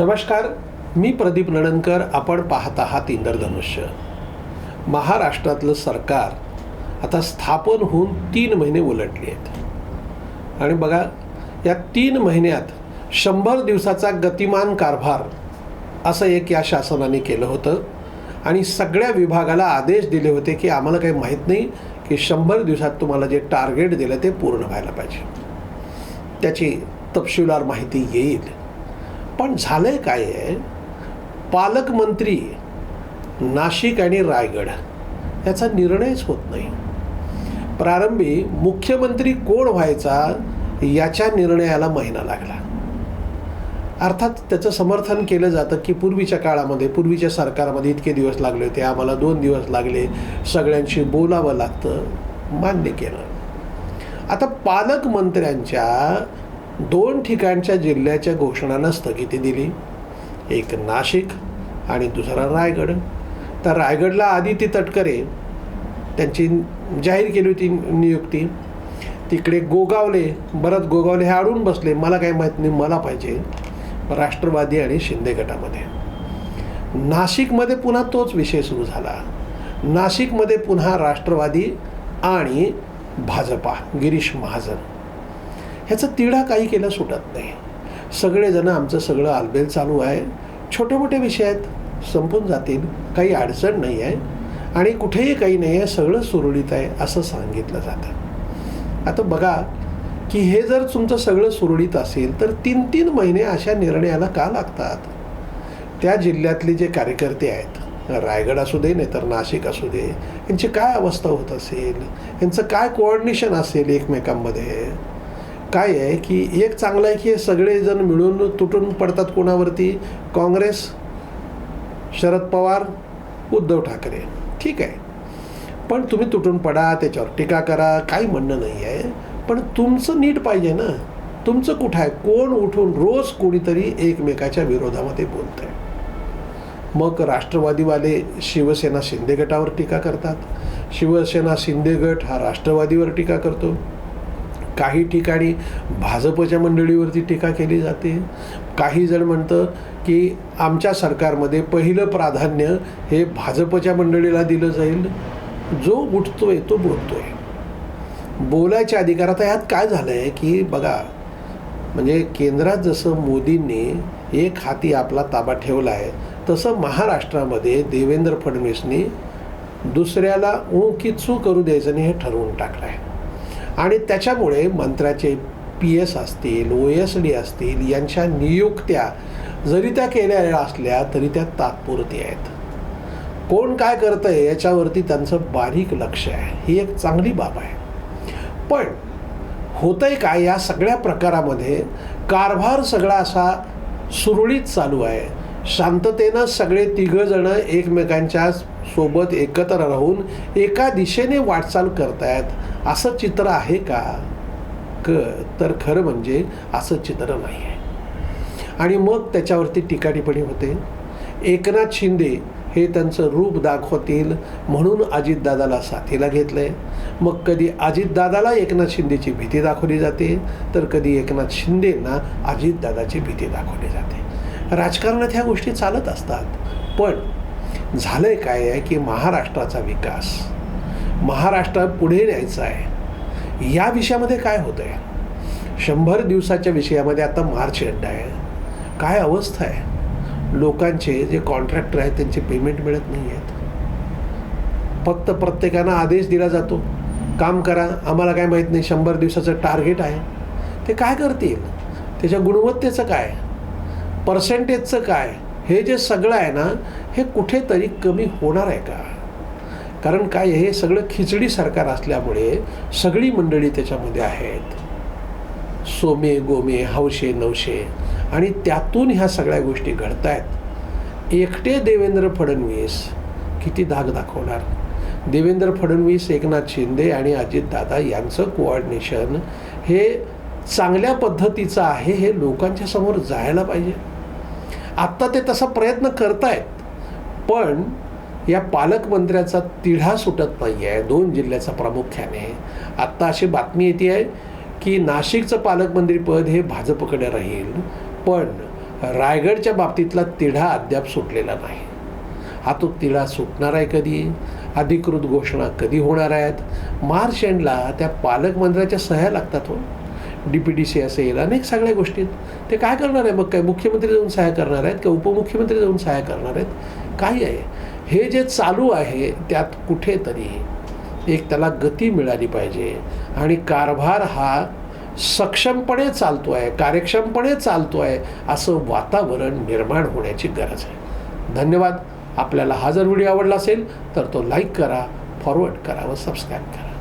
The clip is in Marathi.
नमस्कार मी प्रदीप नडणकर आपण पाहत आहात इंद्रधनुष्य. महाराष्ट्रातलं सरकार आता स्थापन होऊन तीन महिने उलटले आहेत. आणि बघा या तीन महिन्यात शंभर दिवसाचा गतिमान कारभार असं एक या शासनाने केलं होतं आणि सगळ्या विभागाला आदेश दिले होते की आम्हाला काही माहीत नाही की शंभर दिवसात तुम्हाला जे टार्गेट दिलं ते पूर्ण व्हायला पाहिजे. त्याची तपशीलवार माहिती येईल. पण झालं आहे काय आहे पालकमंत्री नाशिक आणि रायगड याचा निर्णयच होत नाही. प्रारंभी मुख्यमंत्री कोण व्हायचा याच्या निर्णयाला महिना लागला. अर्थात त्याचं समर्थन केलं जातं की पूर्वीच्या काळामध्ये पूर्वीच्या सरकारमध्ये इतके दिवस लागले होते आम्हाला दोन दिवस लागले सगळ्यांशी बोलावं लागतं मान्य केलं. आता पालकमंत्र्यांच्या दोन ठिकाणच्या जिल्ह्याच्या घोषणांना स्थगिती दिली. एक नाशिक आणि दुसरा रायगड. तर रायगडला आदिती तटकरे त्यांची जाहीर केली होती नियुक्ती. तिकडे गोगावले बरंच गोगावले हे अडून बसले. मला काही माहीत नाही मला पाहिजे. राष्ट्रवादी आणि शिंदे गटामध्ये. नाशिकमध्ये पुन्हा तोच विषय सुरू झाला. नाशिकमध्ये पुन्हा राष्ट्रवादी आणि भाजपा गिरीश महाजन. ह्याचं तिढा काही केलं सुटत नाही. सगळेजण आमचं सगळं आलबेल चालू आहे. छोटे मोठे विषय आहेत संपून जातील काही अडचण नाही आहे. आणि कुठेही काही नाही आहे सगळं सुरळीत आहे असं सांगितलं जातं. आता बघा की हे जर तुमचं सगळं सुरळीत असेल तर तीन तीन महिने अशा निर्णयाला का लागतात? त्या जिल्ह्यातले जे कार्यकर्ते आहेत रायगड असू दे नाही तर नाशिक असू दे यांची काय अवस्था होत असेल? यांचं काय कोऑर्डिनेशन असेल एकमेकांमध्ये? काय आहे की एक चांगलं आहे की हे सगळेजण मिळून तुटून पडतात कोणावरती? काँग्रेस शरद पवार उद्धव ठाकरे. ठीक आहे. पण तुम्ही तुटून पडा त्याच्यावर टीका करा काही म्हणणं नाही आहे. पण तुमचं नीट पाहिजे ना. तुमचं कुठं आहे? कोण उठून रोज कोणीतरी एकमेकाच्या विरोधामध्ये बोलत आहे मग राष्ट्रवादीवाले शिवसेना शिंदे गटावर टीका करतात. शिवसेना शिंदे गट हा राष्ट्रवादीवर टीका करतो. काही ठिकाणी भाजपच्या मंडळीवरती टीका केली जाते. काही जण म्हणतं की आमच्या सरकारमध्ये पहिलं प्राधान्य हे भाजपच्या मंडळीला दिलं जाईल. जो उठतोय तो बोलतोय. बोलायच्या अधिकारात यात काय झालं आहे की बघा म्हणजे केंद्रात जसं मोदींनी एक हाती आपला ताबा ठेवला आहे तसं महाराष्ट्रामध्ये देवेंद्र फडणवीसनी दुसऱ्याला ऊ की चू करू द्यायचं नाही हे ठरवून टाकलं आहे. आणि त्याच्यामुळे मंत्र्याचे पी एस असतील ओ एस डी असतील यांच्या नियुक्त्या जरी त्या केल्या असल्या तरी त्या तात्पुरती आहेत. कोण काय करतं आहे याच्यावरती त्यांचं बारीक लक्ष आहे. ही एक चांगली बाब आहे. पण होतंय काय या सगळ्या प्रकारामध्ये? कारभार सगळा असा सुरळीत चालू आहे. शांततेनं सगळे तिघंजणं एकमेकांच्या सोबत एकत्र राहून एका दिशेने वाटचाल करतायत. असं चित्र आहे का? क तर खरं म्हणजे असं चित्र नाही आहे आणि मग त्याच्यावरती टीकाटिपणी होते. एकनाथ शिंदे हे त्यांचं रूप दाखवतील म्हणून अजितदादाला साथीला घेतलं आहे मग कधी अजितदादाला एकनाथ शिंदेची भीती दाखवली जाते तर कधी एकनाथ शिंदेंना अजितदादाची भीती दाखवली जाते. राजकारणात ह्या गोष्टी चालत असतात. पण झालंय काय आहे की महाराष्ट्राचा विकास महाराष्ट्र पुढे न्यायचा आहे या विषयामध्ये काय होतं आहे शंभर दिवसाच्या विषयामध्ये आता मार्च एंड आहे. काय अवस्था आहे? लोकांचे जे कॉन्ट्रॅक्टर आहेत त्यांचे पेमेंट मिळत नाही आहेत फक्त प्रत्येकानं आदेश दिला जातो काम करा आम्हाला काय माहीत नाही शंभर दिवसाचं टार्गेट आहे. ते काय करतील? त्याच्या गुणवत्तेचं काय? पर्सेंटेजचं काय? हे जे सगळं आहे ना हे कुठेतरी कमी होणार आहे का? कारण काय हे सगळं खिचडी सरकार असल्यामुळे सगळी मंडळी त्याच्यामध्ये आहेत. सोमे गोमे हौशे नवशे आणि त्यातून ह्या सगळ्या गोष्टी घडत आहेत एकटे देवेंद्र फडणवीस किती धाक दाखवणार? देवेंद्र फडणवीस एकनाथ शिंदे आणि अजितदादा यांचं कोऑर्डिनेशन हे चांगल्या पद्धतीचं आहे हे लोकांच्या समोर जायला पाहिजे. आत्ता ते तसा प्रयत्न करतायत. पण या पालकमंत्र्याचा तिढा सुटत नाही आहे दोन जिल्ह्याचा प्रामुख्याने. आत्ता अशी बातमी येते आहे की नाशिकचं पालकमंत्रीपद हे भाजपकडे राहील पण रायगडच्या बाबतीतला तिढा अद्याप सुटलेला नाही. हा तो तिढा सुटणार आहे कधी? अधिकृत घोषणा कधी होणार आहेत? मार्च एंडला त्या पालकमंत्र्याच्या सह्या लागतात हो. डी पी डी सी असेल अनेक सगळ्या गोष्टीत ते काय करणार आहे? मग काय मुख्यमंत्री जाऊन सहाय्य करणार आहेत का उपमुख्यमंत्री जाऊन सहाय्य करणार आहेत? काय आहे. हे जे चालू आहे त्यात कुठेतरी एक त्याला गती मिळाली पाहिजे. आणि कारभार हा सक्षमपणे चालतो आहे कार्यक्षमपणे चालतो आहे असं वातावरण निर्माण होण्याची गरज आहे. धन्यवाद. आपल्याला हा जर व्हिडिओ आवडला असेल तर तो लाईक करा फॉरवर्ड करा व सबस्क्राईब करा.